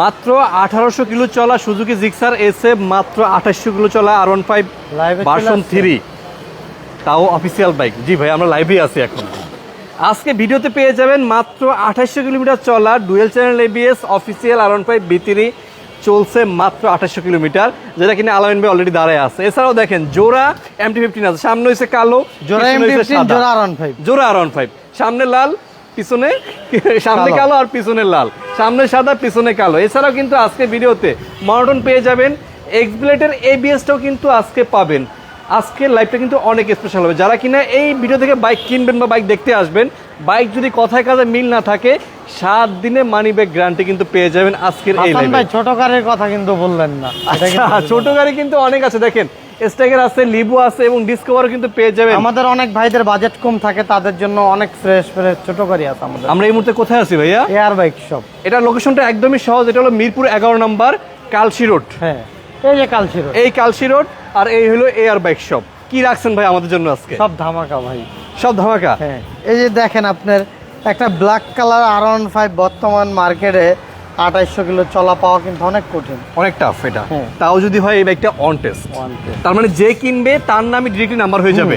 মাত্র আঠারোশো কিলো চলা সুজুকি জিক্সার এসে মাত্র আঠাশশো কিলো চলা আর ওয়ান ফাইভ ভার্সন থ্রি। তাও অফিসিয়াল বাইক জি ভাই আমরা লাইভেই আছি এখন। আজকে ভিডিওতে পেয়ে যাবেন মাত্র আঠাশশো কিলোমিটার চলা dual channel ABS official R one five বিতিরি চলছে মাত্র আঠাশশো কিলোমিটার যেটা কিনা আলামিন ভাই অলরেডি দাঁড়ায় আছে। এছাড়াও দেখেন জোড়া এমটি ফিফটিন আছে। সামনে হয়েছে কালো জোড়া পিছনে হইছে M15 সাদা। জোড়া R15 জোড়া আর ওয়ান ফাইভ সামনে লাল পিছনে সামনে কালো। আর পিছনে লাল। সামনে সাদা পিছনে কালো। এছাড়াও কিন্তু আজকে ভিডিওতে মডার্ন পেয়ে যাবেন এক্সব্লেটের এবিএসটাও কিন্তু আজকে পাবেন। আজকের লাইভটা কিন্তু অনেক স্পেশাল হবে। যারা কিনা এই ভিডিও থেকে বাইক কিনবেন বা বাইক দেখতে আসবেন বাইক যদি কথায় কাজে মিল না থাকে সাত দিনে মানি ব্যাগ গ্যারান্টি কিন্তু পেয়ে যাবেন আজকের এই ছোট গাড়ির কথা কিন্তু বললেন না। আচ্ছা ছোট গাড়ি কিন্তু অনেক আছে। দেখেন স্টেকের আছে লিবু আছে এবং ডিসকভারও কিন্তু পেয়ে যাবেন। আমাদের অনেক ভাইদের বাজেট কম থাকে তাদের জন্য অনেক ফ্রেশ ফ্রেশ ছোট গাড়ি আছে আমাদের। আমরা এই মুহূর্তে কোথায় আছি ভাইয়া? এয়ার বাইক শপ এটা লোকেশনটা একদমই সহজ এটা হলো মিরপুর এগারো নম্বর কালশি রোড। হ্যাঁ এই যে কাল রোড। এই কালশি রোড আর এই হলো এয়ার বাইক শপ কি রাখছেন ভাই আমাদের জন্য আজকে? সব ধামাকা ভাই। সব ধামাকা? হ্যাঁ এই যে দেখেন আপনার একটা black colour R one five বর্তমান মার্কেটে আঠাইশশো কিলো চলা পাওয়া কিন্তু অনেক কঠিন। অনেক টাফ এটা। হ্যাঁ। তাও যদি হয় এই বাইকটা অন টেস্ট তার মানে যে কিনবে তার নামই ডিরেক্টলি নাম্বার হয়ে যাবে।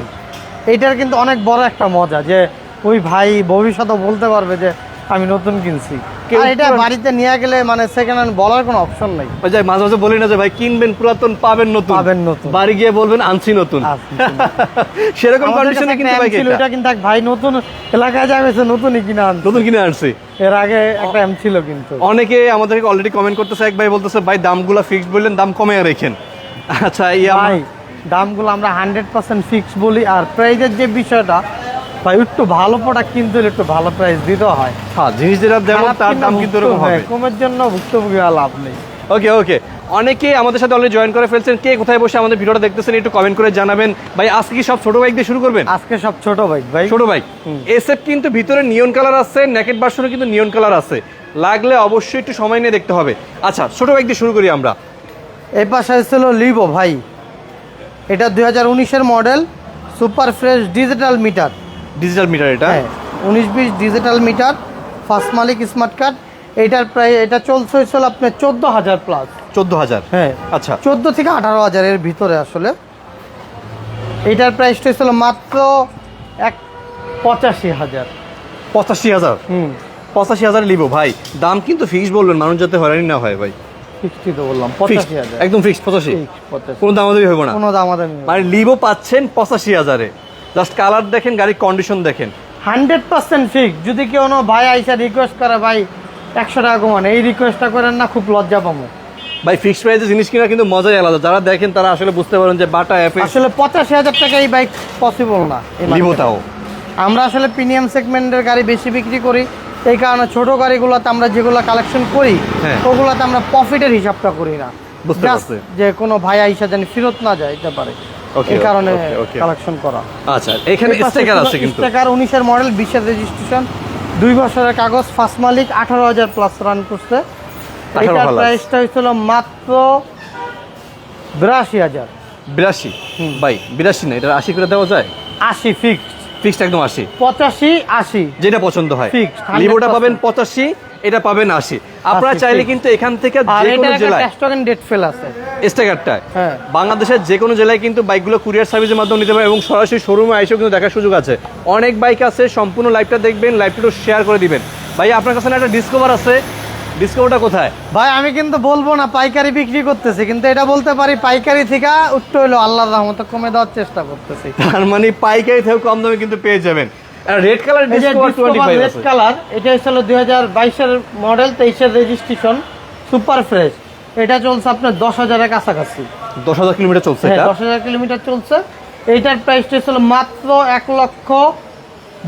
এটার কিন্তু অনেক বড় একটা মজা যে ওই ভাই ভবিষ্যতে বলতে পারবে যে আমি নতুন কিনছি। আর এটা বাড়িতে নিয়ে গেলে মানে সেকেন্ড হ্যান্ড বলার কোনো অপশন নাই। ওই যে মাঝে মাঝে বলি না যে ভাই কিনবেন পুরাতন পাবেন নতুন। পাবেন নতুন। বাড়ি গিয়ে বলবেন আনছি নতুন। সেরকম কন্ডিশনে কিন্তু ছিল এটা। কিন্তু ভাই নতুন এলাকায় যাবে নতুনই কিনে আনছে। নতুন কিনে আনছি। এর আগে একটা এম ছিল কিন্তু। অনেকে আমাদেরকে অলরেডি কমেন্ট করতেছে এক ভাই বলতেছে ভাই দামগুলো ফিক্সড বললেন দাম কমে রেখেন। আচ্ছা ইয়া ভাই দামগুলো আমরা হান্ড্রেড পার্সেন্ট ফিক্স বলি আর প্রাইজের যে বিষয়টা ভাই একটু ভালো প্রোডাক্ট কিনতে হলে একটু ভালো প্রাইস দিতে হয়। হ্যাঁ জিনিস যেটা যেমন তার দাম কিন্তু এরকম হবে। কমের জন্য ভুক্তভোগী লাভ নেই। ওকে ওকে অনেকে আমাদের সাথে অলরেডি জয়েন করে ফেলছেন। কে কোথায় বসে আমাদের ভিডিওটা দেখতেছেন একটু কমেন্ট করে জানাবেন। ভাই আজকে কি সব ছোট বাইক দিয়ে শুরু করবেন? আজকে সব ছোট বাইক ভাই। ছোট বাইক এসএফ কিন্তু ভিতরে নিয়ন কালার আছে নেকেট ভার্সনে কিন্তু নিয়ন কালার আছে। লাগলে অবশ্যই একটু সময় নিয়ে দেখতে হবে। আচ্ছা ছোট বাইক দিয়ে শুরু করি আমরা। এই পাশে ছিল লিভো ভাই। এটা দুই হাজার উনিশের model super fresh digital meter digital meter এটা? হ্যাঁ উনিশ বিশ ডিজিটাল মিটার ফার্স্ট মালিক স্মার্ট কার্ড এটার প্রায় এটা চলছে হয়েছিল আপনার চোদ্দ হাজার প্লাস চোদ্দ হাজার হ্যাঁ আচ্ছা। চোদ্দ থেকে আঠারো হাজারের ভিতরে আসলে। এটার প্রাইসটা ছিল মাত্র এক পঁচাশি হাজার। পঁচাশি হাজার? হুম। পঁচাশি হাজার লিবো ভাই। দাম কিন্তু ফিক্স বলবেন মানুষ যাতে হয়রানি না হয় ভাই। ফিক্সটি তো বললাম পঁচাশি হাজার। একদম ফিক্স পঁচাশি। কোনো দামাদামি হইব না। কোনো দাম আমাদের মানে লিভো পাচ্ছেন পঁচাশি হাজারে। জাস্ট কালার দেখেন গাড়ির কন্ডিশন দেখেন। হান্ড্রেড পার্সেন্ট ফিক্স যদি কেউ কোনো ভাই আইসা রিকোয়েস্ট করে ভাই একশো টাকা কমান। এই রিকোয়েস্টটা করেন না খুব লজ্জা পাবো। ভাই ফিক্সড প্রাইসে জিনিস কিনা কিন্তু মজাই আলাদা। যারা দেখেন তারা আসলে বুঝতে পারেন যে বাটা এফে আসলে পঁচাশি হাজার টাকা এই বাইক পসিবল না। তাও। আমরা আসলে প্রিমিয়াম সেগমেন্টের গাড়ি বেশি বিক্রি করি। এই কারণে ছোট গাড়িগুলোতে আমরা যেগুলো কালেকশন করি হ্যাঁ। ওগুলোতে আমরা প্রফিটের হিসাবটা করি না। যে কোনো ভাই আইসা যেন ফেরত না যায় এটা পারে। এই কারণে. কালেকশন করা। আচ্ছা এখানে স্টিকার আছে কিন্তু। স্টিকার উনিশের মডেল বিশের রেজিস্ট্রেশন দুই বছরের কাগজ ফার্স্ট মালিক আঠারো হাজার প্লাস রান করছে। 18 এটার প্রাইসটা হয়েছিল মাত্র বিরাশি হাজার। বিরাশি? ভাই বিরাশি না এটা আশি করে দেওয়া যায়? আশি ফিক্সড ফিক্সড একদম আশি। পঁচাশি আশি। যেটা পছন্দ হয়। Fixed, 100% লিভোটা পাবেন পঁচাশি এটা পাবেন আশি। আপনারা চাইলে কিন্তু এখান থেকে যে কোনো জেলায় ডেট ফেল আছে। হ্যাঁ। বাংলাদেশের যে কোনো জেলায় কিন্তু বাইকগুলো কুরিয়ার সার্ভিসের মাধ্যমে নিতে পারে এবং সরাসরি শোরুমে এসেও কিন্তু দেখার সুযোগ আছে। অনেক বাইক আছে সম্পূর্ণ লাইভটা দেখবেন লাইভটা শেয়ার করে দিবেন। ভাই আপনার কাছে না একটা ডিসকভার আছে? ডিসকভারটা কোথায়? ভাই আমি কিন্তু বলব না পাইকারি বিক্রি করতেছি কিন্তু এটা বলতে পারি পাইকারি থেকে একটু হইল আল্লাহর রহমতে কমে দেওয়ার চেষ্টা করতেছি। তার মানে পাইকারি থেকে কম দামে কিন্তু পেয়ে যাবেন। রেড কালার রেড কালার এটা হচ্ছে দুই হাজার বাইশের মডেল তেইশের রেজিস্ট্রেশন সুপার ফ্রেশ এটা চলছে আপনার দশ হাজারের কাছাকাছি। দশ হাজার কিলোমিটার চলছে হ্যাঁ দশ হাজার কিলোমিটার চলছে। এইটার প্রাইসটা ছিল মাত্র এক লক্ষ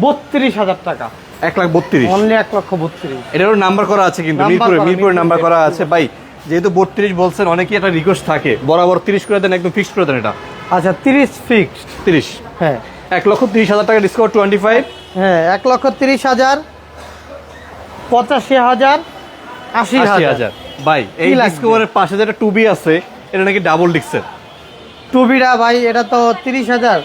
বত্রিশ হাজার টাকা। এক লাখ বত্রিশ। অনলি এক লক্ষ বত্রিশ। এটারও নাম্বার করা আছে কিন্তু মিরপুরে মিরপুরে। নাম্বার করা আছে। ভাই যেহেতু বত্রিশ বলছেন অনেকেই একটা রিকোয়েস্ট থাকে। বরাবর তিরিশ করে দেন একদম ফিক্সড করে দেন এটা। আচ্ছা তিরিশ ফিক্সড তিরিশ। হ্যাঁ। এক লক্ষ তিরিশ হাজার টাকা ডিসকাউন্ট টোয়েন্টি ফাইভ হ্যাঁ এক লক্ষ তিরিশ হাজার পঁচাশি হাজার আশি হাজার। ভাই এই? ডিসকভারের পাশে যেটা টুবি আছে এটা নাকি ডাবল ডিক্সের টুবিরা ভাই এটা তো তিরিশ হাজার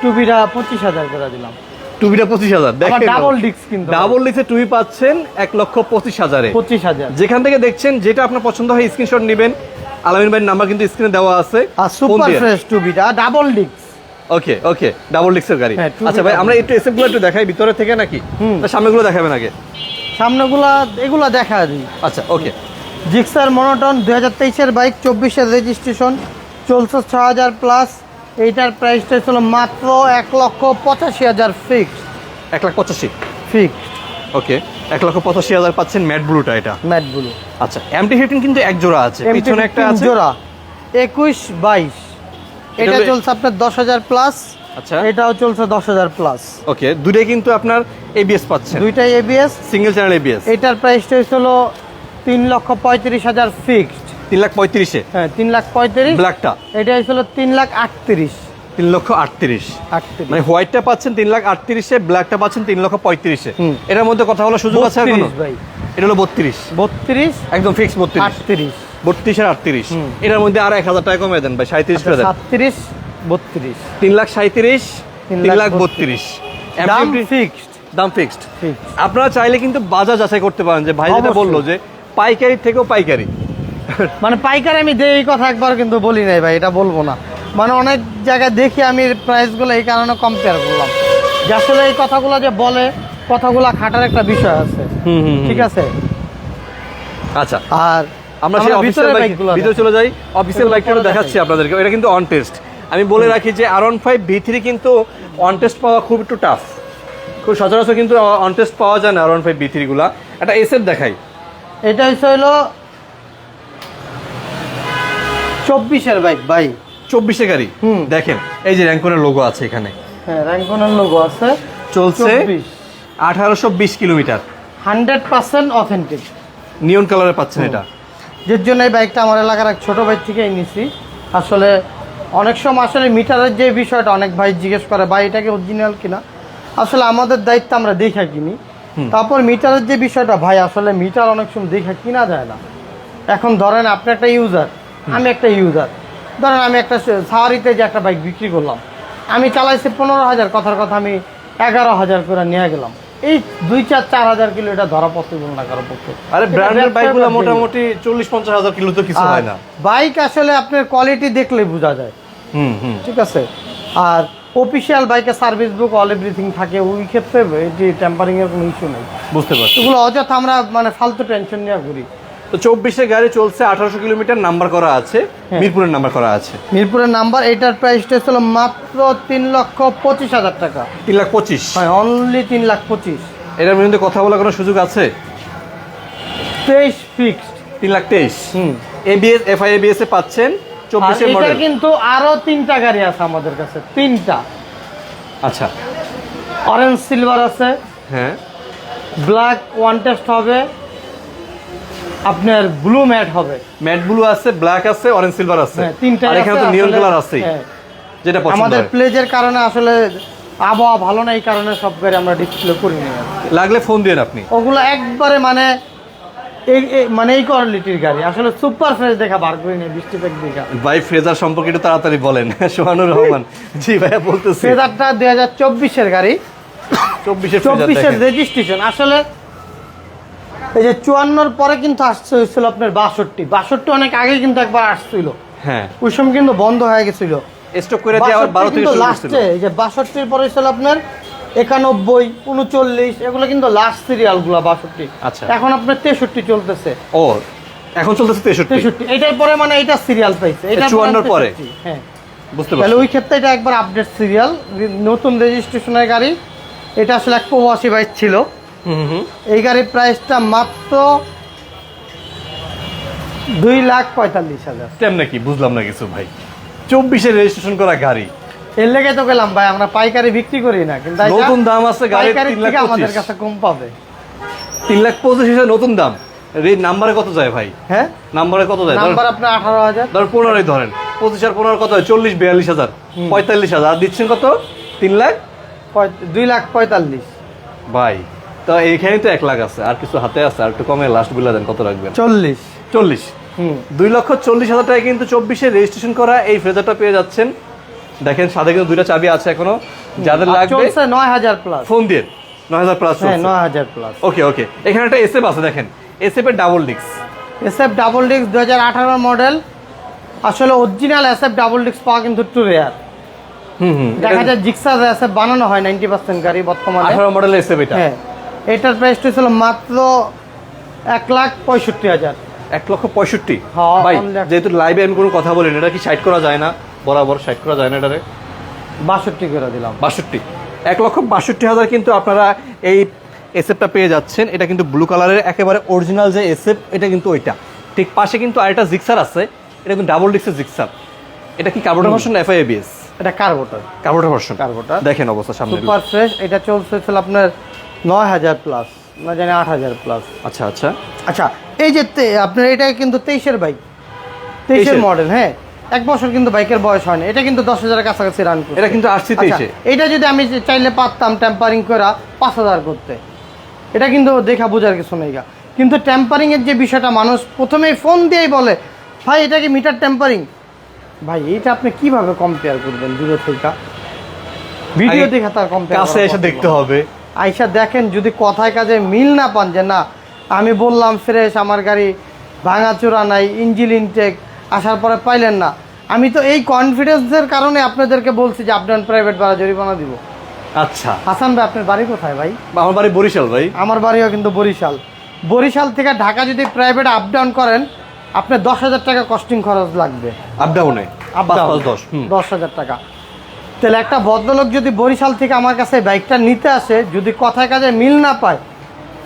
টুবিরা পঁচিশ হাজার করে দিলাম। টুবিটা পঁচিশ হাজার আবার ডাবল ডিস্ক কিন্তু ডাবল ডিক্সে টুবি পাচ্ছেন এক লক্ষ পঁচিশ হাজারে। পঁচিশ হাজার। যেখান থেকে দেখছেন যেটা আপনার পছন্দ হয় স্ক্রিনশট নেবেন। আলামিন ভাইয়ের নাম্বার কিন্তু স্ক্রিনে দেওয়া আছে। আর super fresh টুবিটা double disc okay okay double ডিক্সের গাড়ি। হ্যাঁ, আচ্ছা ভাই আমরা একটু এসএফগুলো একটু দেখাই ভিতরে থেকে নাকি। সামনেগুলো দেখাবেন আগে। সামনেগুলা এগুলা দেখা দিই আচ্ছা ওকে জিক্সার মনোটন দুই হাজার তেইশের বাইক চব্বিশের রেজিস্ট্রেশন চলছে ছ হাজার প্লাস এইটার প্রাইসটা ছিল মাত্র এক লক্ষ পঁচাশি হাজার ফিক্সড এক লাখ পঁচাশি? ফিক্সড ওকে এক লক্ষ পঁচাশি হাজার পাচ্ছেন ম্যাট ব্লুটা এটা। ম্যাট ব্লু আচ্ছা এমটি ফিফটিন কিন্তু এক জোড়া আছে। পিছনে একটা আছে। জোড়া। একুশ বাইশ। এটা চলছে আপনার দশ হাজার প্লাস আচ্ছা। এটাও চলছে দশ হাজার প্লাস ওকে দুটোই কিন্তু আপনার এবিএস পাচ্ছেন। দুইটাই এবিএস সিঙ্গেল চ্যানেল এবিএস এটার প্রাইসটা হচ্ছিল তিন লক্ষ পঁয়ত্রিশ হাজার ফিক্সড তিন লাখ পঁয়ত্রিশে। হ্যাঁ তিন লাখ পঁয়ত্রিশ। ব্ল্যাকটা। এটা হচ্ছিল তিন লাখ আটত্রিশ। তিন লক্ষ আটত্রিশ। মানে হোয়াইটটা পাচ্ছেন তিন লাখ আটত্রিশে ব্ল্যাকটা পাচ্ছেন তিন লক্ষ পঁয়ত্রিশে। এটার মধ্যে কথা বলার সুযোগ আছে এখনও? ভাই। এটা হলো বত্রিশ। বত্রিশ? একদম ফিক্স বত্রিশ। আটত্রিশ। বত্রিশ আর আটত্রিশ। এটার মধ্যে আর এক হাজার টাকা কমে দেন ভাই সাঁত্রিশ করে দেন। সাতত্রিশ বত্রিশ। তিন লাখ সাঁত্রিশ তিন লাখ বত্রিশ। ফিক্সড দাম ফিক্সড ফিক্সড আপনারা চাইলে কিন্তু বাজার যাচাই করতে পারেন যে ভাই যেটা বলল যে পাইকারি থেকেও পাইকারি। মানে পাইকারি আমি দেই এই কথা একবার কিন্তু বলি নাই ভাই এটা বলব না। মানে অনেক জায়গায় দেখি আমি প্রাইসগুলো এই কারণে কম্পেয়ার করলাম। যে আসলে এই কথাগুলো যে বলে কথাগুলো খাটার একটা বিষয় আছে। ঠিক আছে? আচ্ছা। আর আমরা সেই অফিসিয়াল বাইক বাইকগুলো ভিতরে চলে যাই। অফিসিয়াল বাইকটা দেখাচ্ছি আপনাদেরকে। এটা কিন্তু অন টেস্ট আমি বলে রাখি যে R one five V three কিন্তু অন টেস্ট পাওয়া খুব একটু টাফ খুব সচরাচর কিন্তু অন টেস্ট পাওয়া যায় না আর ওয়ান ফাইভ ভি থ্রিগুলা একটা এসএফ দেখাই। এটা হচ্ছে হলো চব্বিশের বাইক ভাই। চব্বিশে গাড়ি। দেখেন এই যে র্যাঙ্কনের লোগো আছে এখানে। হ্যাঁ র্যাঙ্কনের লোগো আছে। চলছে আঠারোশো বিশ কিলোমিটার। হান্ড্রেড পার্সেন্ট অথেন্টিক নিয়ন কালারে পাচ্ছেন এটা। যের জন্য এই বাইকটা আমার এলাকার এক ছোটো ভাই থেকেই নিছি। আসলে অনেক সময় আসলে মিটারের যে বিষয়টা অনেক ভাই জিজ্ঞেস করে ভাই এটাকে অরিজিনাল কিনা? আসলে আমাদের দায়িত্ব আমরা দেখা কিনি। তারপর মিটারের যে বিষয়টা ভাই আসলে মিটার অনেক সময় দেখা কিনা যায় না। এখন ধরেন আপনি একটা ইউজার আমি একটা ইউজার ধরেন আমি একটা সাওয়ারিতে যে একটা বাইক বিক্রি করলাম আমি চালাইছি পনেরো হাজার কথার কথা আমি এগারো হাজার করে নিয়ে গেলাম। এই দুই চার চার হাজার কিলো এটা ধরা পসিবল না কারও পক্ষে। আরে ব্র্যান্ডের বাইকগুলো মোটামুটি চল্লিশ পঞ্চাশ হাজার কিলো তো কিছু হয় না। বাইক আসলে আপনার কোয়ালিটি দেখলে বোঝা যায়। হুম হুম। ঠিক আছে? আর অফিসিয়াল বাইকের সার্ভিস বুক অল এভরিথিং থাকে ওই ক্ষেত্রে এটি টেম্পারিং এর কোনো ইস্যু নেই। বুঝতে পারছি। এগুলো অযথা আমরা মানে ফালতু টেনশন নিয়ে ঘুরি। তো চব্বিশে গাড়ি চলছে আঠারোশো কিলোমিটার নাম্বার করা আছে হ্যাঁ। মিরপুরের নাম্বার করা আছে। মিরপুরের নাম্বার এটার প্রাইসটা ছিল মাত্র তিন লক্ষ পঁচিশ হাজার টাকা। তিন লাখ পঁচিশ? হয় অনলি তিন লাখ পঁচিশ। এটার মধ্যে কথা বলার কোনো সুযোগ আছে? তেইশ ফিক্সড তিন লাখ তেইশ। হুম। এবিএস এফআই এবিএস এ পাচ্ছেন এটা মডেল কিন্তু আরও তিনটা গাড়ি আছে আমাদের কাছে তিনটা। আচ্ছা। অরেঞ্জ সিলভার আছে। হ্যাঁ। ব্ল্যাক ওয়ান টেস্ট হবে। আপনার ব্লু ম্যাট হবে। ম্যাট ব্লু আছে ব্ল্যাক আছে অরেঞ্জ সিলভার আছে। হ্যাঁ, তিনটাই আর এখানে আছে, তো নিয়ন কালার আছেই হ্যাঁ। যেটা পছন্দ আমাদের প্লেজের কারণে আসলে আবহাওয়া ভালো না এই কারণে সব গাড়ি আমরা ডিসপ্লে করি না। লাগলে ফোন দিন আপনি। ওগুলো একবারে মানে এই এই- মানে এই কোয়ালিটির গাড়ি। আসলে সুপার ফ্রেশ দেখা বার করি না বৃষ্টি প্যাক দেখা। ভাই ফ্রেজার সম্পর্কে একটু তাড়াতাড়ি বলেন। সোহানুর রহমান। জি ভাইয়া বলতেছি। ফ্রেজারটা দুই হাজার চব্বিশের গাড়ি। চব্বিশের চব্বিশের রেজিস্ট্রেশন আসলে এই যে চুয়ান্নর পরে কিন্তু আসছে হয়েছিল আপনার বাষট্টি। বাষট্টি অনেক আগে কিন্তু একবার আসছিল। হ্যাঁ। ওই সময় কিন্তু বন্ধ হয়ে গেছিল। স্টক করে আবার বারো থেকে লাস্টে এই যে বাষট্টির পরে ছিল আপনার একানব্বই উনচল্লিশ এগুলো কিন্তু লাস্ট সিরিয়ালগুলা বাষট্টি। আচ্ছা। এখন আপনার তেষট্টি চলতেছে। ও এখন চলতেছে তেষট্টি। তেষট্টি। এটার পরে মানে এটা সিরিয়াল পাইছে। এটা 54 র পরে? হ্যাঁ। বুঝতে তাহলে পারছি। ওই ক্ষেত্রে এটা একবার আপডেট সিরিয়াল নতুন রেজিস্ট্রেশনের গাড়ি। এটা আসলে এক প্রবাসী বাইক ছিল। এই গাড়ির প্রাইসটা মাত্র দুই লাখ পঁয়তাল্লিশ হাজার। তেমন নাকি বুঝলাম না কিছু ভাই। চব্বিশে রেজিস্ট্রেশন করা গাড়ি। এর লেগে তো গেলাম ভাই আমরা পাইকারি বিক্রি করি না। কিন্তু নতুন দাম আছে লাখ আমাদের কাছে কম পাবে। তিন লাখ পঁচিশ হাজার নতুন দাম। এই নাম্বারে কত যায় ভাই? হ্যাঁ? নাম্বারে কত যায়? নাম্বার আপনার আঠারো হাজার। ধর পনেরোই ধরেন। পঁচিশ আর পনেরো কত হয়? চল্লিশ বিয়াল্লিশ হাজার। পঁয়তাল্লিশ হাজার। আর দিচ্ছেন কত? তিন লাখ? দুই লাখ পঁয়তাল্লিশ। ভাই তো এইখানেই তো এক লাখ আছে আর কিছু হাতে আছে আর একটু কমে লাস্ট বিলা দেন কত রাখবেন? চল্লিশ। চল্লিশ। হুম। দুই লক্ষ চল্লিশ হাজার টাকা কিন্তু চব্বিশে রেজিস্ট্রেশন করা এই ফ্রেজারটা পেয়ে যাচ্ছেন। দেখেন সাথে কিন্তু দুইটা চাবি আছে এখনও। যাদের লাগবে নয় হাজার প্লাস ফোন দিয়ে। নয় হাজার প্লাস হ্যাঁ নয় হাজার প্লাস ওকে ওকে। এখানে একটা এসএফ আছে দেখেন। এসএফ এর ডাবল ডিক্স এসএফ ডাবল ডিস্ক দু হাজার আঠারো মডেল আসলে অরিজিনাল এসএফ ডাবল ডিস্ক পাওয়া কিন্তু একটু রেয়ার দেখা যায় জিক্সার এসএফ বানানো হয় নাইনটি পার্সেন্ট গাড়ি বর্তমানে। আঠারো মডেল এসএফ এটা? হ্যাঁ। এটার প্রাইসটা ছিল মাত্র এক লাখ পঁয়ষট্টি হাজার। এক লক্ষ পঁয়ষট্টি? হ্যাঁ, ভাই যেহেতু লাইভে আমি কোনো কথা বলিনি এটা কি সাইড করা যায় না? বরাবর সাইড করা যায় না এটারে? বাষট্টি করে দিলাম। বাষট্টি। এক লক্ষ বাষট্টি হাজার কিন্তু আপনারা এই এসএফটা পেয়ে যাচ্ছেন। এটা কিন্তু ব্লু কালারের একেবারে অরিজিনাল যে এসএফ এটা কিন্তু ওইটা। ঠিক পাশে কিন্তু আরেকটা জিক্সার আছে এটা কিন্তু ডাবল ডিক্সের জিক্সার এটা কি কার্বোটা ভার্সন এফআই এবিএস এটা কার্বোটার কার্বোটা ভার্সন কার্বোটার দেখেন অবস্থা সামনে। সুপার ফ্রেশ এটা চলছে আপনার নয় হাজার প্লাস না জানি আট হাজার প্লাস আচ্ছা আচ্ছা। আচ্ছা এই যে আপনার এটা কিন্তু তেইশের বাইক তেইশের মডেল হ্যাঁ। এক বছর কিন্তু বাইকের বয়স হয়নি। এটা কিন্তু দশ হাজারের কাছাকাছি রান করছে। এটা কিন্তু আসছি আচ্ছা, তেইশে। এটা যদি আমি চাইলে পারতাম টেম্পারিং করা পাঁচ হাজার করতে। এটা কিন্তু দেখা বোঝার কিছু নেই গা। কিন্তু টেম্পারিং এর যে বিষয়টা মানুষ প্রথমেই ফোন দিয়েই বলে ভাই এটা কি মিটার টেম্পারিং ভাই এটা আপনি কীভাবে কম্পেয়ার করবেন? দূরে থেকে। ভিডিও দেখে তার কম্পেয়ার কাছে এসে দেখতে হবে। আইসা দেখেন যদি কথায় কাজে মিল না পান যে না আমি বললাম ফ্রেশ আমার গাড়ি ভাঙাচোরা নাই ইঞ্জিন ইনটেক আসার পরে পাইলেন না। আমি তো এই কনফিডেন্সের কারণে আপনাদেরকে বলছি যে আপডাউন প্রাইভেট ভাড়া জরিমানা দিব। আচ্ছা। হাসান ভাই আপনার বাড়ি কোথায় ভাই? আমার বাড়ি বরিশাল ভাই। আমার বাড়িও কিন্তু বরিশাল। বরিশাল থেকে ঢাকা যদি প্রাইভেট আপ ডাউন করেন আপনার দশ হাজার টাকা কস্টিং খরচ লাগবে। আপ ডাউনে দশ হাজার টাকা। তাহলে একটা ভদ্রলোক যদি বরিশাল থেকে আমার কাছে বাইকটা নিতে আসে যদি কথায় কাজে মিল না পায়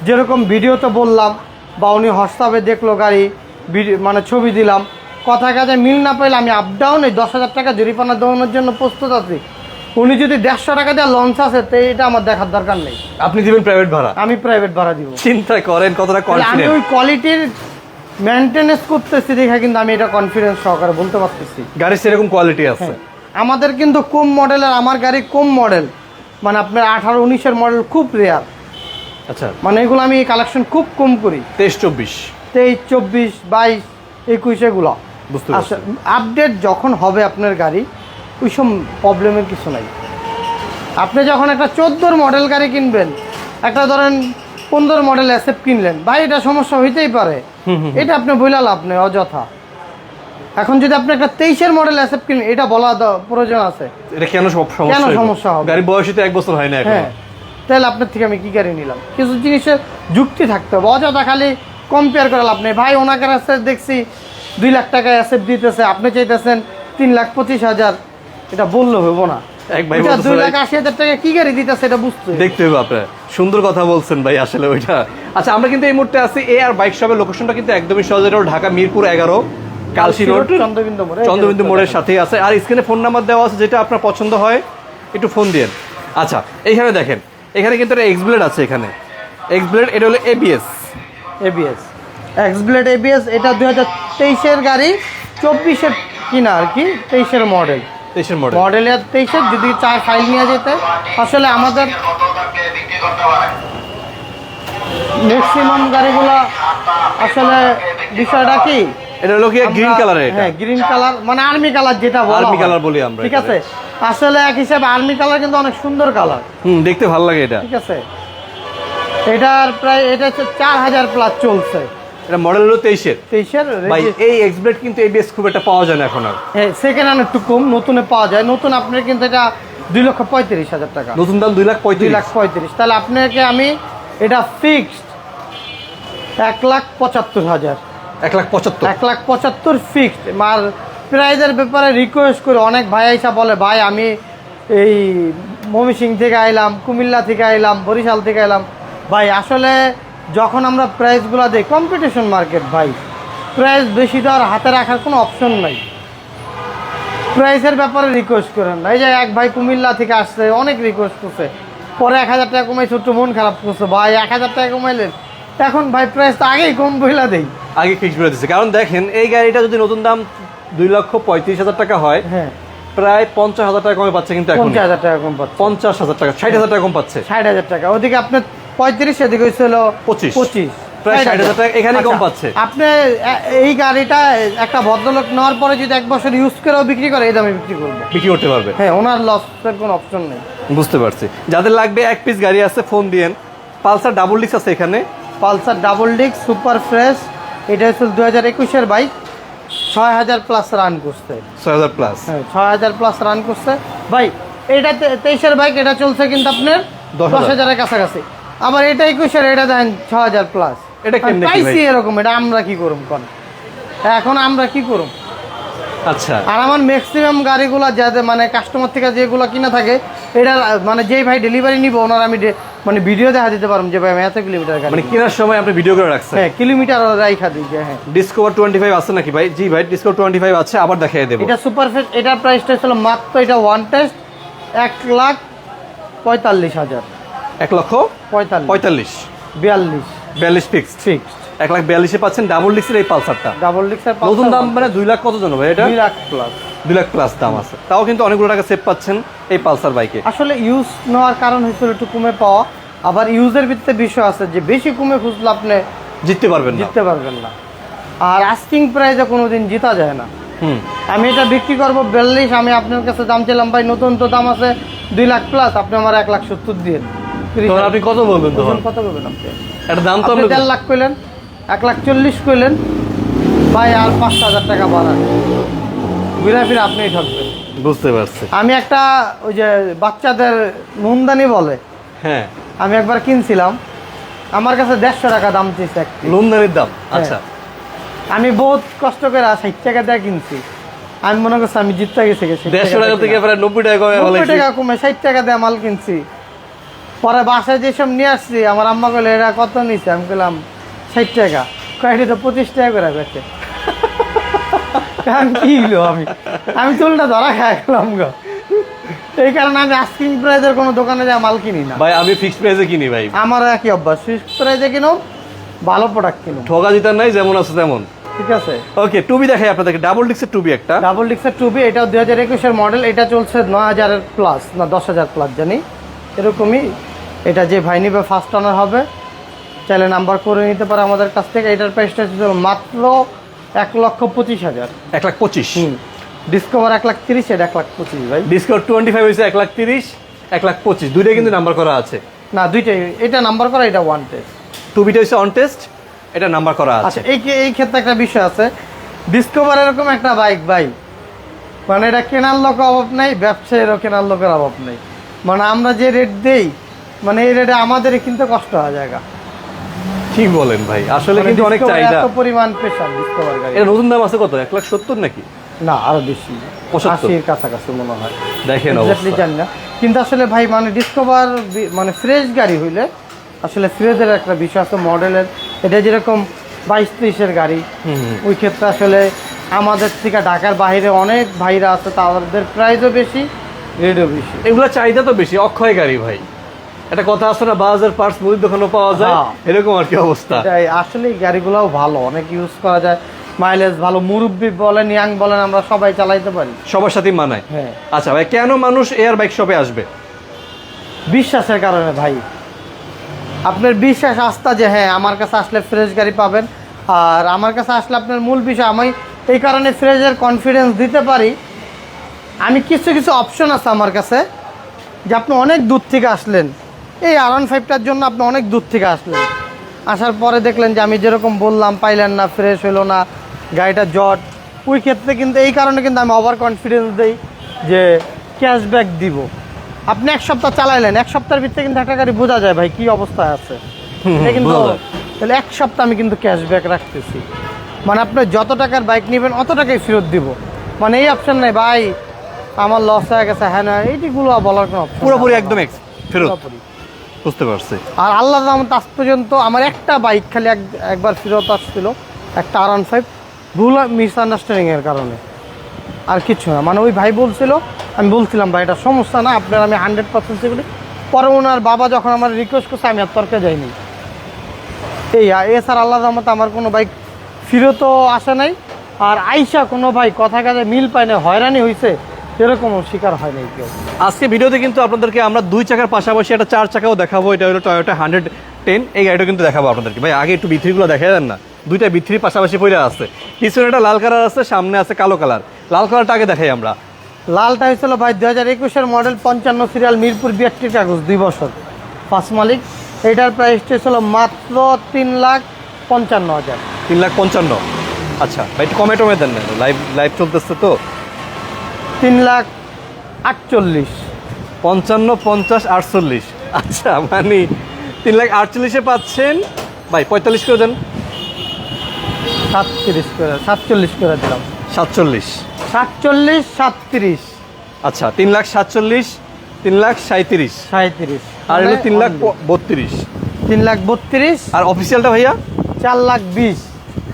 যেরকম ভিডিওতে বললাম বা উনি হোয়াটসঅ্যাপে দেখল গাড়ি ভিডিও মানে ছবি দিলাম কথায় কাজে মিল না পাইলে আমি আপ ডাউন এই দশ হাজার টাকা জরিমানা দেওয়ানোর জন্য প্রস্তুত আছি। উনি যদি দেড়শো টাকা দিয়ে লঞ্চ আছে তো এটা আমার দেখার দরকার নেই। আপনি দিবেন প্রাইভেট ভাড়া? আমি প্রাইভেট ভাড়া দিব। চিন্তা করেন কতটা আমি ওই কোয়ালিটির মেনটেনেন্স করতেছি দেখে কিন্তু আমি এটা কনফিডেন্স সহকারে বলতে পারতেছি। গাড়ির সেরকম কোয়ালিটি আছে। হ্যাঁ। আমাদের কিন্তু কম মডেলের আমার গাড়ি কম মডেল মানে আপনার আঠারো উনিশের মডেল খুব রেয়ার আচ্ছা। মানে এগুলো আমি কালেকশন খুব কম করি। তেইশ চব্বিশ। তেইশ চব্বিশ বাইশ একুশ এগুলো। বুঝতে আচ্ছা আপডেট যখন হবে আপনার গাড়ি ওই সব প্রবলেমের কিছু নাই। আপনি যখন একটা চোদ্দোর মডেল গাড়ি কিনবেন একটা ধরেন পনেরো মডেল অ্যাসেপ কিনলেন ভাই এটা সমস্যা হইতেই পারে। এটা আপনি বইলা লাভ নেই অযথা। এখন যদি আপনি একটা তেইশের মডেল অ্যাসেপ কিনেন এটা বলা প্রয়োজন আছে। এটা কেন সব সমস্যা কেন সমস্যা হবে? গাড়ি বয়সে তো এক বছর হয় না এখন। হ্যাঁ। তাহলে আপনার থেকে আমি কি গাড়ি নিলাম? কিছু জিনিসের যুক্তি থাকতে হবে। অযথা খালি কম্পেয়ার করে লাভ নেই। ভাই ওনাকে কাছে দেখছি দুই লাখ টাকা অ্যাসেপ দিতেছে আপনি চাইতেছেন তিন লাখ পঁচিশ হাজার। এটা বললে হইব না। এক ভাই দুই লাখ আশি হাজার টাকা কি গাড়ি দিতেছে এটা বুঝতে দেখতে হবে আপনার। সুন্দর কথা বলছেন ভাই আসলে ওইটা। আচ্ছা আমরা কিন্তু এই মুহূর্তে আছি এ আর বাইক শপের লোকেশনটা কিন্তু একদমই সহজে। ঢাকা মিরপুর এগারো। কালসি রোড চন্দ্রবিন্দু মোড়ে চন্দ্রবিন্দু মোড়ের সাথেই আছে। আর স্ক্রিনে ফোন নাম্বার দেওয়া আছে যেটা আপনার পছন্দ হয় একটু ফোন দিয়েন। আচ্ছা এইখানে দেখেন এখানে কিন্তু একটা এক্সব্লেড আছে এখানে। এক্স এক্সব্লেড এটা হলো এবিএস এবিএস এক্সব্লেড এবিএস এটা দুই হাজার তেইশের গাড়ি চব্বিশের কিনা আর কি তেইশের মডেল। তেইশের মডেল। মডেলের তেইশের যদি চার ফাইল নিয়ে যেতে আসলে আমাদের ম্যাক্সিমাম গাড়িগুলো আসলে বিষয়টা কি? এটা হলো কি গ্রিন কালারের এটা। হ্যাঁ গ্রিন কালার মানে আর্মি কালার যেটা বলা হয়। colour বলি আমরা ঠিক আছে? আসলে এক হিসাবে আর্মি কালার কিন্তু অনেক সুন্দর কালার হুম দেখতে ভালো লাগে এটা। ঠিক আছে? এটার প্রায় এটা হচ্ছে চার হাজার প্লাস চলছে। এটা মডেল হলো তেইশের। তেইশের? ভাই এই এক্সব্লেড কিন্তু এবিএস খুব একটা পাওয়া যায় না এখন আর। হ্যাঁ সেকেন্ড হ্যান্ড একটু কম নতুনে পাওয়া যায়। নতুন আপনার কিন্তু এটা দুই লক্ষ পঁয়ত্রিশ হাজার টাকা। নতুন দাম দুই লাখ পঁয়ত্রিশ। লাখ পঁয়ত্রিশ। তাহলে আপনাকে আমি এটা ফিক্সড এক লাখ পঁচাত্তর হাজার। এক লাখ পঁচাত্তর। এক লাখ পঁচাত্তর ফিক্সড। আর প্রাইজের ব্যাপারে রিকোয়েস্ট করে অনেক ভাই আইসা বলে ভাই আমি এই ময়মনসিং থেকে আইলাম কুমিল্লা থেকে আইলাম বরিশাল থেকে আইলাম। ভাই আসলে যখন আমরা প্রাইসগুলো দিই কম্পিটিশন মার্কেট ভাই প্রাইস বেশি দেওয়ার হাতে রাখার কোনো অপশন নাই। প্রাইসের ব্যাপারে রিকোয়েস্ট করেন এই যে এক ভাই কুমিল্লা থেকে আসছে অনেক রিকোয়েস্ট করছে। পরে এক হাজার টাকা কমাইছো ছোট্ট মন খারাপ করছ। ভাই এক হাজার টাকা কমাইলেন। এখন ভাই প্রাইস তো আগেই কম বইলা দেই। আগে ফিক্স করে দিচ্ছে কারণ দেখেন এই গাড়িটা যদি নতুন দাম দুই লক্ষ পঁয়ত্রিশ হাজার টাকা হয় হ্যাঁ। প্রায় পঞ্চাশ হাজার টাকা কমে পাচ্ছে কিন্তু এখন। পঞ্চাশ হাজার টাকা কম পাচ্ছে। পঞ্চাশ হাজার টাকা ষাট হাজার টাকা কম পাচ্ছে। ষাট হাজার টাকা। ওদিকে আপনার পঁয়ত্রিশ এদিকে হয়েছিল পঁচিশ। পঁচিশ। প্রায় ষাট হাজার টাকা এখানে কম আচ্ছা, পাচ্ছে। আপনি এই গাড়িটা একটা ভদ্রলোক নেওয়ার পরে যদি এক বছর ইউজ করেও বিক্রি করে এই দামে বিক্রি করব। বিক্রি করতে পারবে। হ্যাঁ ওনার লসের কোনো অপশন নেই। বুঝতে পারছি। যাদের লাগবে এক পিস গাড়ি আছে ফোন দিয়েন। পালসার ডাবল ডিস্ক আছে এখানে। Pulsar double disc super fresh এটা হচ্ছে দু হাজার একুশের বাইক ছয় হাজার প্লাস রান করছে। ছয় হাজার প্লাস হ্যাঁ ছয় হাজার প্লাস রান করছে। ভাই এটা তেইশের বাইক এটা চলছে কিন্তু আপনার দশ হাজারের কাছাকাছি। আবার এটা একুশের এটা দেন ছ হাজার প্লাস এটা কেমনে? পাইছি এরকম এটা আমরা কি করুম কোন? এখন আমরা কি আচ্ছা। আর আমার ম্যাক্সিমাম গাড়িগুলো যাতে মানে কাস্টমার থেকে যেগুলো কিনা থাকে এটা মানে যেই ভাই ডেলিভারি নিব ওনার আমি মানে ভিডিও দেখা দিতে পারব যে ভাই আমি এত কিলোমিটার গাড়ি মানে কেনার সময় আপনি ভিডিও করে রাখছেন? হ্যাঁ কিলোমিটার রাইখা দিই হ্যাঁ। ডিসকভার আছে নাকি ভাই? জি ভাই ডিসকভার টোয়েন্টি ফাইভ আছে আবার দেখাই দেবো। এটা সুপার ফেস এটার প্রাইসটা ছিল মাত্র এটা ওয়ান টেস্ট লাখ পঁয়তাল্লিশ হাজার। এক লক্ষ পঁয়তাল্লিশ। পঁয়তাল্লিশ। বিয়াল্লিশ। বিয়াল্লিশ ফিক্সড ফিক্সড এক লাখ বিয়াল্লিশে পাচ্ছেন ডাবল ডিস্কের এই পালসারটা। ডাবল ডিক্সের নতুন দাম মানে দুই লাখ কত জন ভাই এটা? দুই লাখ প্লাস দুই লাখ প্লাস দাম আছে। তাও কিন্তু অনেকগুলো টাকা সেভ পাচ্ছেন এই পালসার বাইকে। আসলে ইউজ নেওয়ার কারণ হয়েছিল একটু কমে পাওয়া। আবার ইউজের ভিত্তিতে বিষয় আছে যে বেশি কমে খুঁজলে আপনি জিততে পারবেন না। জিততে পারবেন না। আর আস্কিং প্রাইজে কোনোদিন জিতা যায় না। হুম। আমি এটা বিক্রি করব বিয়াল্লিশ আমি আপনার কাছে দাম চাইলাম ভাই নতুন তো দাম আছে দুই লাখ প্লাস আপনি আমার এক লাখ সত্তর দিয়ে আপনি কত বলবেন তখন? কত বলবেন আপনি? একটা দাম তো আপনি দেড় লাখ কইলেন এক লাখ চল্লিশ কইলেন ভাই আর পাঁচ হাজার টাকা বাড়ান আপনিই বুঝতে পারছি। আমি একটা ওই যে বাচ্চাদের নুনদানি বলে হ্যাঁ। আমি একবার কিনছিলাম। আমার কাছে দেড়শো টাকা দাম চেয়েছে লোনদারির দাম? আচ্ছা। আমি বহুত কষ্ট করে ষাট টাকা দিয়ে কিনছি। আমি মনে করছি আমি জিততে গেছি গে, 60 দেড়শো টাকা থেকে প্রায় নব্বই টাকা কমে নব্বই টাকা কমে ষাট টাকা দিয়ে মাল কিনছি। পরে বাসায় যেসব নিয়ে আসছি আমার আম্মা কইলে এরা কত নিছে? আমি বললাম ষাট টাকা। কয়েকটি তো পঁচিশ টাকা করে বেচে। কারণ কি হলো আমি? আমি চুলটা ধরা খাই গেলাম গো। এই কারণে আমি আস্কিং প্রাইজের কোনো দোকানে যা মাল কিনি না। ভাই আমি ফিক্সড প্রাইজে কিনি ভাই। আমার একই অভ্যাস ফিক্স প্রাইজে কিনো ভালো প্রোডাক্ট কিনো ঠকা জিতার নাই যেমন আছে তেমন। ঠিক আছে? ওকে টুবি দেখাই আপনাদেরকে ডাবল ডিক্সের টুবি একটা। ডাবল ডিক্সের টুবি এটা দুই হাজার একুশের মডেল এটা চলছে নয় হাজারের প্লাস না দশ হাজার প্লাস জানি। এরকমই এটা যে ভাই নিবে ফার্স্ট অনার হবে চাইলে নাম্বার করে নিতে পারে আমাদের কাছ থেকে। এটার প্রাইসটা ছিল মাত্র এক লক্ষ পঁচিশ হাজার। এক লাখ পঁচিশ? ডিসকভার এক লাখ তিরিশ এটা এক লাখ পঁচিশ ভাই। ডিসকাউন্ট টোয়েন্টি ফাইভ হয়েছে এক লাখ তিরিশ এক লাখ পঁচিশ। দুইটাই কিন্তু নাম্বার করা আছে। না দুইটাই। এটা নাম্বার করা এটা ওয়ান টেস্ট টুবিটা হচ্ছে অন টেস্ট এটা নাম্বার করা আছে। আচ্ছা এই এই ক্ষেত্রে একটা বিষয় আছে। ডিসকভার এরকম একটা বাইক ভাই। মানে এটা কেনার লোক অভাব নেই ব্যবসায়ীরও কেনার লোকের অভাব নেই। মানে আমরা যে রেট দেই মানে এই রেটে আমাদেরই কিনতে কষ্ট হয় জায়গা। ঠিক বলেন ভাই আসলে মানে কিন্তু অনেক চাহিদা। এত পরিমাণ প্রেশার ডিসকভার গাড়ি। এটা নতুন দাম আছে কত? এক লাখ সত্তর নাকি? না আরও বেশি। 75 আশির কাছাকাছি মনে হয়। দেখেন অবস্থা। জানি না। কিন্তু আসলে ভাই মানে ডিসকভার মানে ফ্রেশ গাড়ি হইলে আসলে ফ্রেজের একটা বিষয় আছে মডেলের। এটা যেরকম বাইশ তেইশের গাড়ি। ওই ক্ষেত্রে আসলে আমাদের থেকে ঢাকার বাইরে অনেক ভাইরা আছে তাদের প্রাইসও বেশি রেটও বেশি। এগুলা চাহিদা তো বেশি অক্ষয় গাড়ি ভাই। একটা কথা আছে না বাজার পার্টস মুদির দোকানও পাওয়া যায় হ্যাঁ। এরকম আর কি অবস্থা। আসলে গাড়িগুলোও ভালো অনেক ইউজ করা যায়। মাইলেজ ভালো মুরব্বি বলেন ইয়াং বলেন আমরা সবাই চালাইতে পারি। সবার সাথেই মানায়। হ্যাঁ। আচ্ছা ভাই কেন মানুষ এয়ার বাইক শপে আসবে? বিশ্বাসের কারণে ভাই। আপনার বিশ্বাস আস্থা যে হ্যাঁ আমার কাছে আসলে ফ্রেশ গাড়ি পাবেন। আর আমার কাছে আসলে আপনার মূল বিষয় আমি এই কারণে ফ্রেজের কনফিডেন্স দিতে পারি। আমি কিছু কিছু অপশন আছে আমার কাছে যে আপনি অনেক দূর থেকে আসলেন। এই আর ওয়ান ফাইভটার জন্য আপনি অনেক দূর থেকে আসলেন। আসার পরে দেখলেন যে আমি যেরকম বললাম পাইলেন না ফ্রেশ হলো না গাড়িটা জট। ওই ক্ষেত্রে কিন্তু এই কারণে কিন্তু আমি ওভার কনফিডেন্স দিই যে ক্যাশব্যাক দিব। আপনি এক সপ্তাহ চালাইলেন এক সপ্তাহের ভিতরে কিন্তু একটা গাড়ি বোঝা যায় ভাই কি অবস্থায় আছে। এটা কিন্তু তাহলে এক সপ্তাহ আমি কিন্তু ক্যাশব্যাক রাখতেছি। মানে আপনি যত টাকার বাইক নেবেন অত টাকাই ফেরত দিব। মানে এই অপশন নাই ভাই আমার লস হয়ে গেছে হ্যাঁ না এইটিগুলো বলার কোনো পুরোপুরি একদম ফেরত। বুঝতে পারছি। আর আল্লাহ রহমত আজ পর্যন্ত আমার একটা বাইক খালি এক একবার ফেরত আসছিল, একটা আর ওয়ান ফাইভ ভুল মিসআন্ডারস্ট্যান্ডিং এর কারণে। আর কিছু না মানে ওই ভাই বলছিল, আমি বলছিলাম, ভাই, এটা সমস্যা না, আপনার আমি হান্ড্রেড পার্সেন্ট সিকিউরিটি পরে ওনার বাবা যখন আমার রিকোয়েস্ট করছে, আমি আর তর্কে যাইনি। এই এছাড়া আল্লাহ রহমত আমার কোনো বাইক ফিরতও আসে নাই। আর আইসা কোনো ভাই কথা কাজে মিল পায় না হয়রানি হয়েছে এরকমও শিকার হয় নাই কেউ। আজকে ভিডিওতে কিন্তু আপনাদেরকে আমরা দুই চাকার পাশাপাশি একটা চার চাকাও দেখাবো। এটা হলো টয়োটা হান্ড্রেড টেন এই গাড়িটা কিন্তু দেখাবো আপনাদেরকে। ভাই আগে একটু বিথ্রিগুলো দেখা দেন না। দুইটা বিথ্রি পাশাপাশি পড়ে আছে। পিছনে একটা লাল কালার আছে সামনে আছে কালো কালার লাল কালারটা আগে দেখাই আমরা। লালটা হয়েছিল ভাই দু হাজার একুশের মডেল পঞ্চান্ন সিরিয়াল মিরপুর বিয়ারটি কাগজ দুই বছর। পাঁচ মালিক। এটার প্রাইসটা ছিল মাত্র তিন লাখ পঞ্চান্ন হাজার। তিন লাখ পঞ্চান্ন। আচ্ছা ভাই একটু কমে টমে দেন না। লাইভ লাইভ চলতেছে তো। তিন লাখ আটচল্লিশ। পঞ্চান্ন পঞ্চাশ আটচল্লিশ। আচ্ছা মানে তিন লাখ আটচল্লিশে পাচ্ছেন। ভাই পঁয়তাল্লিশ করে দেন। সাতত্রিশ করে সাতচল্লিশ করে দিলাম। সাতচল্লিশ। সাতচল্লিশ সাতত্রিশ। আচ্ছা তিন লাখ সাতচল্লিশ তিন লাখ সাঁত্রিশ সাঁত্রিশ আর মানে হলো তিন লাখ বত্রিশ। তিন লাখ বত্রিশ। আর অফিসিয়ালটা ভাইয়া? চার লাখ বিশ।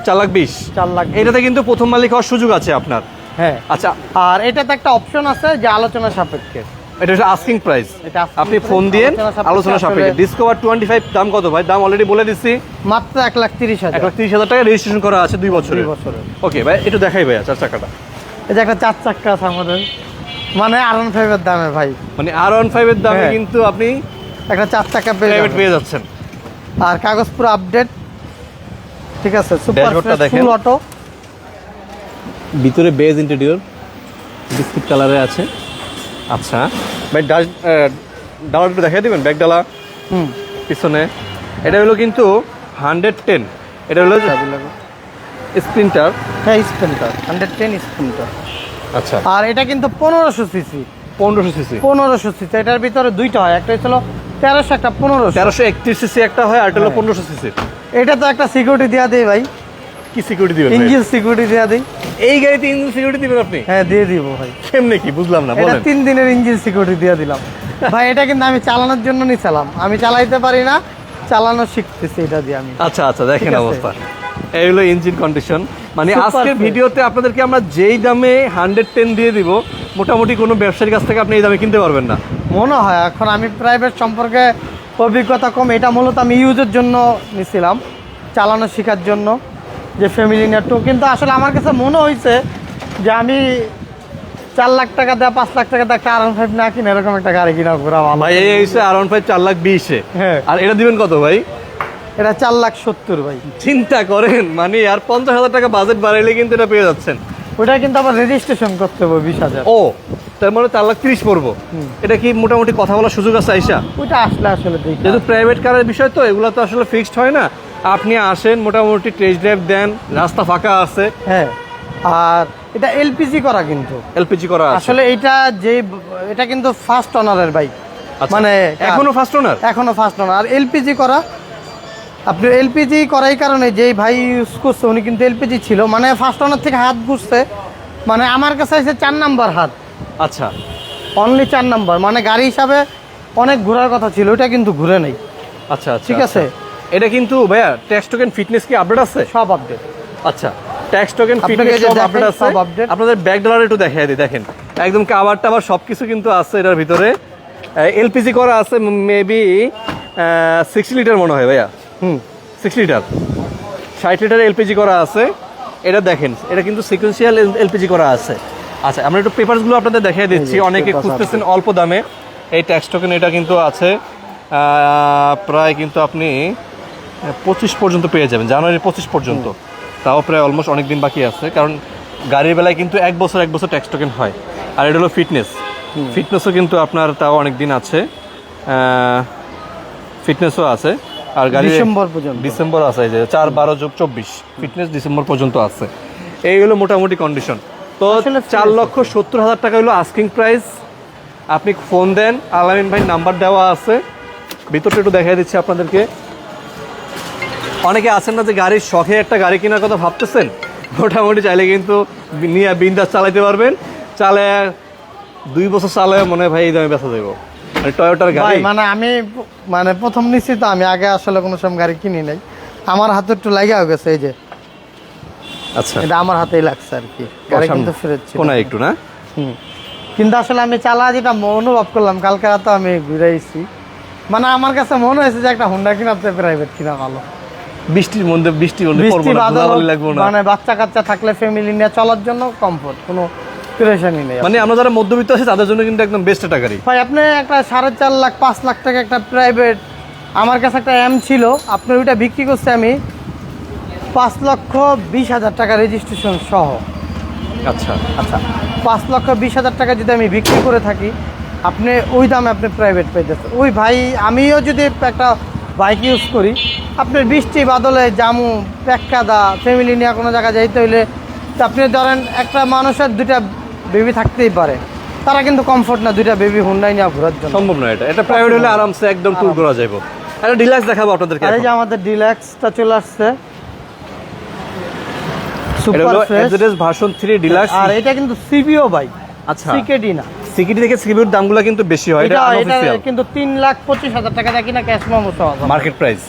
চার লাখ বিশ। চার লাখ। এটাতে কিন্তু প্রথম মালিক হওয়ার সুযোগ আছে আপনার। হ্যাঁ। আচ্ছা আর এটাতে একটা অপশন আছে যে আলোচনা সাপেক্ষে। এটা হচ্ছে আস্কিং প্রাইস আপনি ফোন দিয়ে আলোচনা সাপেক্ষে ডিসকভার টোয়েন্টি ফাইভ দাম কত ভাই? দাম অলরেডি বলে দিচ্ছি। মাত্র এক লাখ তিরিশ এক হাজার লাখ তিরিশ হাজার টাকা রেজিস্ট্রেশন করা আছে দুই বছরের। বছরের। ওকে ভাই একটু দেখাই ভাইয়া চার চাকাটা। যে একটা চার চাক্কা আছে আমাদের। মানে আর ওয়ান ফাইভের দামে ভাই। মানে আর ওয়ান ফাইভের দামে হ্যাঁ। কিন্তু আপনি একটা চার পেয়ে প্রাইভেট পেয়ে যাচ্ছেন। আর কাগজ পুরো আপডেট ঠিক আছে সুপার ফুল অটো ভিতরে বেজ ইন্টেরিয়র বিস্কুট কালারে আছে। আচ্ছা। ভাই ডাস ডালা একটু দেখাই দিবেন ব্যাগ ডালা? হুম। পিছনে। এটা হলো কিন্তু হান্ড্রেড টেন এটা হলো স্প্রিন্টার হ্যাঁ স্প্রিন্টার হান্ড্রেড টেন স্প্রিন্টার আচ্ছা। আর এটা কিন্তু পনেরোশো সিসি পনেরোশো সিসি পনেরোশো সিসি এটার ভিতরে দুইটা হয়। একটা হচ্ছিল তেরোশো একটা পনেরোশো। তেরোশো একত্রিশ সিসি একটা হয় আর এটা হলো হ্যাঁ। পনেরোশো সিসি এটা তো একটা সিকিউরিটি দেওয়া দেয় ভাই। কি সিকিউরিটি দিবেন ইঞ্জিন সিকিউরিটি দিই। এই গাড়িতে ইঞ্জিন সিকিউরিটি দিবেন আপনি? হ্যাঁ দিয়ে দিব ভাই। কেমনে কি? বুঝলাম না বলেন। তিন দিনের ইঞ্জিন সিকিউরিটি দিয়ে দিলাম। ভাই এটা কিন্তু আমি চালানোর জন্য নিছিলাম। আমি চালাইতে পারি না চালানো শিখতেছি এটা দিয়ে আমি। আচ্ছা আচ্ছা দেখেন অবস্থা। এই হলো ইঞ্জিন কন্ডিশন মানে আজকের ভিডিওতে আপনাদেরকে আমরা যেই দামে হান্ড্রেড টেন দিয়ে দিব মোটামুটি কোনো ব্যবসায়ীর কাছ থেকে আপনি এই দামে কিনতে পারবেন না। মনে হয় এখন আমি প্রাইভেট সম্পর্কে অভিজ্ঞতা কম। এটা মূলত আমি ইউজের জন্য নিছিলাম চালানো শেখার জন্য। যে ফ্যামিলি নেটওয়ার্ক কিন্তু আসলে আমার কাছে মনে হয়েছে যে আমি চার লাখ টাকা দেয় পাঁচ লাখ টাকা দেয় একটা আর ফাইভ না কিনে এরকম একটা গাড়ি কিনা ঘোরা ভাই এই হচ্ছে আরাউন্ড ফাইভ চার লাখ বিশে। হ্যাঁ। আর এটা দিবেন কত ভাই? এটা চার লাখ সত্তর ভাই। চিন্তা করেন মানে আর পঞ্চাশ হাজার টাকা বাজেট বাড়াইলে কিন্তু এটা পেয়ে যাচ্ছেন। ওটা কিন্তু আবার রেজিস্ট্রেশন করতে হবে বিশ হাজার। ও তার মানে চার লাখ তিরিশ পড়ব। এটা কি মোটামুটি কথা বলার সুযোগ আছে আইসা? ওইটা আসলে আসলে যেহেতু প্রাইভেট কারের বিষয় তো এগুলো তো আসলে ফিক্সড হয় না। আপনি আসেন মোটামুটি টেস্ট ড্রাইভ দেন রাস্তা ফাঁকা আছে। হ্যাঁ আর এটা এলপিজি করা কিন্তু। এলপিজি করা আসলে এটা যে এটা কিন্তু ফার্স্ট অনারের বাইক আচ্ছা, মানে এখনও ফার্স্ট ওনার এখনও ফার্স্ট অনার আর এলপিজি করা আপনি এলপিজি করাই কারণে যেই ভাই ইউজ করছে উনি কিন্তু এলপিজি ছিল। মানে ফার্স্ট অনার থেকে হাত ঘুরছে। মানে আমার কাছে আছে চার নাম্বার হাত। আচ্ছা। অনলি চার নাম্বার। মানে গাড়ি হিসাবে অনেক ঘোরার কথা ছিল ওটা কিন্তু ঘুরে নেই। আচ্ছা আচ্ছা ঠিক আছে? এটা কিন্তু ভাইয়া ট্যাক্স টোকেন ফিটনেস কি আপডেট আছে? সব আপডেট আচ্ছা ট্যাক্স টোকেন ফিটনেস সব আপডেট আছে। আপনাদের ব্যাক ডলার একটু দেখাই দিই দেখেন। একদম কাবার টাবার সব কিছু কিন্তু আছে এটার ভিতরে। এলপিজি করা আছে মেবি সিক্সটি লিটার মনে হয় ভাইয়া। হুম সিক্স লিটার ষাট লিটার এলপিজি করা আছে। এটা দেখেন এটা কিন্তু সিকুয়েন্সিয়াল এলপিজি করা আছে। আচ্ছা আমরা একটু পেপারসগুলো আপনাদের দেখিয়ে দিচ্ছি। অনেকে খুঁজতেছেন অল্প দামে। এই ট্যাক্স টোকেন এটা কিন্তু আছে। প্রায় কিন্তু আপনি পঁচিশ পর্যন্ত পেয়ে যাবেন জানুয়ারি পঁচিশ পর্যন্ত। তাও প্রায় অলমোস্ট অনেক দিন বাকি আছে কারণ গাড়ির বেলায় কিন্তু এক বছর এক বছর ট্যাক্স টোকেন হয়। আর এটা হলো ফিটনেস ফিটনেসও কিন্তু আপনার তাও অনেক দিন আছে ফিটনেসও আছে। আর গাড়ি ডিসেম্বর পর্যন্ত। ডিসেম্বর আছে যে চার বারো যোগ চব্বিশ ফিটনেস ডিসেম্বর পর্যন্ত আছে। এই হলো মোটামুটি কন্ডিশন তো চার লক্ষ সত্তর হাজার টাকা হলো আস্কিং প্রাইস আপনি ফোন দেন আলামিন ভাই নাম্বার দেওয়া আছে। ভিতরটা একটু দেখাই দিচ্ছি আপনাদেরকে। অনেকে আছেন না যে গাড়ির শখে একটা গাড়ি কেনার কথা ভাবতেছেন? মোটামুটি চাইলে কিন্তু নিয়ে বিন্দাস চালাইতে পারবেন। চালে দুই বছর চালায় মনে হয় ভাই এই দামে বেচা দেবো মানে টয়োটার গাড়ি। মানে আমি মানে প্রথম নিশ্চিত আমি আগে আসলে কোনো সময় গাড়ি কিনি নাই। আমার হাতে একটু লাগিয়াও গেছে এই যে। আচ্ছা। এটা আমার হাতেই লাগছে আর কি। গাড়ি। কিন্তু ফেরত ছিল। কোনায় একটু না? হুম। কিন্তু আসলে আমি চালা যেটা অনুভব করলাম কালকে রাতে আমি ঘুরাইছি মানে আমার কাছে মনে হয়েছে যে একটা হুন্ডা কিনা প্রাইভেট কিনা ভালো। বৃষ্টির মধ্যে বৃষ্টি পড়ব বৃষ্টি বাদল লাগবো না। মানে বাচ্চা কাচ্চা থাকলে ফ্যামিলি নিয়ে চলার জন্য কমফোর্ট কোনো প্রেশানি নেই মানে আমরা যারা মধ্যবিত্ত আছে তাদের জন্য কিন্তু একদম বেস্ট একটা গাড়ি ভাই আপনি একটা সাড়ে চার লাখ পাঁচ লাখ টাকা একটা প্রাইভেট আমার কাছে একটা এম ছিল আপনার ওইটা বিক্রি করছে আমি পাঁচ লক্ষ বিশ হাজার টাকা রেজিস্ট্রেশন সহ। আচ্ছা। আচ্ছা পাঁচ লক্ষ বিশ হাজার টাকা যদি আমি বিক্রি করে থাকি আপনি ওই দামে আপনি প্রাইভেট পাইতেছেন। ওই ভাই আমিও যদি একটা বাইক ইউজ করি। আপনার বৃষ্টি বাদলে জামু প্যাক্কাদা ফ্যামিলি নিয়ে কোনো জায়গায় যাইতে হইলে তো আপনি ধরেন একটা মানুষের দুইটা বেবি থাকতেই পারে। তারা কিন্তু কমফোর্ট না দুইটা বেবি হুন্ডাই নিয়ে ঘোরার জন্য। সম্ভব নয় এটা। এটা প্রাইভেট হলে আরামসে একদম ট্যুর করা যাবে একটা ডিলাক্স দেখাবো আপনাদেরকে আর এই যে আমাদের ডিলাক্সটা চলে আসছে। এটা সুপার ফ্রেশ ভার্সন 3 ডিলাক্স আর এটা কিন্তু সিবিও বাইক আচ্ছা। সিকেডি না। সিকিউরিটি থেকে সিকিউরিটির দামগুলো কিন্তু বেশি হয় এটা এটা এটা কিন্তু তিন লাখ পঁচিশ হাজার টাকা দিয়ে কিনা ক্যাশ মেমো সহ মার্কেট প্রাইস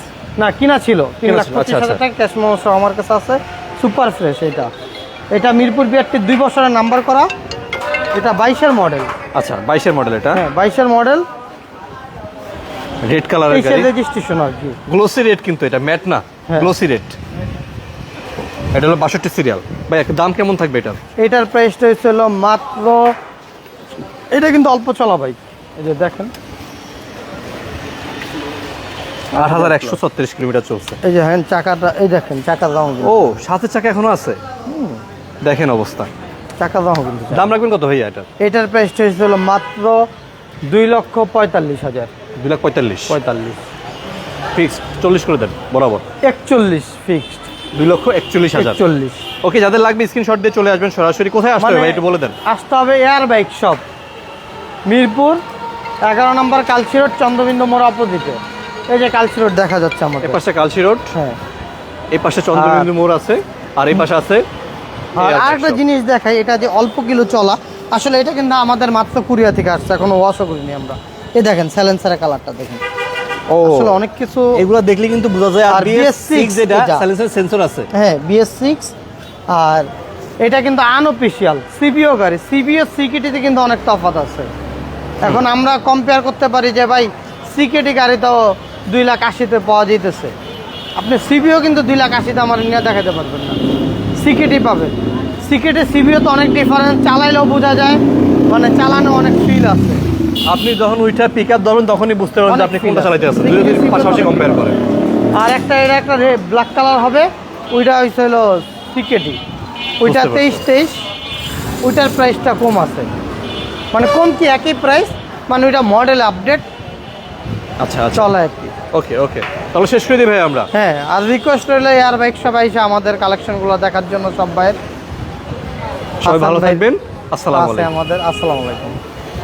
না কিনা ছিল। তিন লাখ ছিল, পঁচিশ আচ্ছা, হাজার আচ্ছা। টাকা ক্যাশ মেমো সহ আমার কাছে আছে। সুপার ফ্রেশ এটা। এটা মিরপুর বিআরটির দুই বছরের নাম্বার করা। এটা বাইশের মডেল আচ্ছা 22 এর মডেল এটা। হ্যাঁ বাইশের মডেল রেড কালারের গাড়ি। রেজিস্ট্রেশন আর কি। গ্লোসি রেড কিন্তু এটা ম্যাট না। হ্যাঁ। গ্লোসি রেড এটা হলো 62 সিরিয়াল ভাই দাম কেমন থাকবে এটার? এটার প্রাইসটা হচ্ছিল মাত্র এটা কিন্তু অল্প চলা বাইক। এই যে দেখেন। 8136 কিলোমিটার চলছে। এই যে হ্যাঁ চাকাটা এই দেখেন চাকার দাম ও সাথে চাকা এখনও আছে? দেখেন অবস্থা। চাকার দাম কিন্তু। দাম রাখবেন কত ভাইয়া এটা এটার প্রাইসটা হয়েছিল মাত্র দুই লক্ষ পঁয়তাল্লিশ হাজার। দুই লাখ পঁয়তাল্লিশ। পঁয়তাল্লিশ। ফিক্স চল্লিশ করে দেন বরাবর। একচল্লিশ ফিক্সড দুই লক্ষ একচল্লিশ হাজার। একচল্লিশ। ওকে যাদের লাগবে স্ক্রিনশট দিয়ে চলে আসবেন সরাসরি কোথায় আসতে হবে একটু বলে দেন। আসতে হবে এয়ার বাইক শপ মিরপুর এগারো নম্বর কালসি রোড চন্দ্রবিন্দু মোড় অপোজিটে। এই যে কালসি রোড দেখা যাচ্ছে আমাদের। পাশে কালসি রোড হ্যাঁ। এই পাশে চন্দ্রবিন্দু মোড় আছে আর এই পাশে আছে আর একটা জিনিস দেখাই এটা যে অল্প কিলো চলা আসলে এটা কিন্তু আমাদের মাত্র কুরিয়া থেকে আসছে এখনও ওয়াশও করিনি আমরা। এই দেখেন স্যালেন্সারের কালারটা দেখেন। ও। আসলে অনেক কিছু এগুলো দেখলে কিন্তু বোঝা যায় আর আর BS6 BS6 যেটা এটা। সাইলেন্সার সেন্সর আছে। হ্যাঁ বিএস সিক্স আর এটা কিন্তু আনঅফিসিয়াল সিবিও গাড়ি সিবিও সিকিটিতে কিন্তু অনেক তফাৎ আছে। এখন আমরা কম্পেয়ার করতে পারি যে ভাই সিকিটি গাড়ি তো দুই লাখ আশিতে পাওয়া যেতেছে আপনি সিবিও কিন্তু দুই লাখ আশিতে আমার নিয়ে দেখাতে পারবেন না। সিকিটি পাবেন সিকিটি সিবিও তো অনেক ডিফারেন্স চালাইলেও বোঝা যায়। মানে চালানো অনেক ফিল আছে। আপনি যখন ওইটা পিক আপ ধরবেন তখনই বুঝতে পারবেন যে আপনি কোনটা আছে। চালাইতে আছেন। পাশাপাশি কম্পেয়ার করেন। আর একটা এটা একটা ব্ল্যাক কালার হবে। ওইটা হচ্ছে হলো সিকেটি ওইটা তেইশ তেইশ। ওইটার প্রাইসটা কম আছে। মানে কমতি কি একই প্রাইস মানে ওইটা মডেল আপডেট আচ্ছা চলো চলে আর কি। ওকে ওকে তাহলে শেষ করে দিই ভাই আমরা? হ্যাঁ আর রিকোয়েস্ট রইলে এয়ার বাইক সবাই এসে আমাদের কালেকশনগুলো দেখার জন্য সব ভাইয়ের। সবাই ভালো থাকবেন। আসসালামু আলাইকুম। আমাদের। আসসালামু আলাইকুম।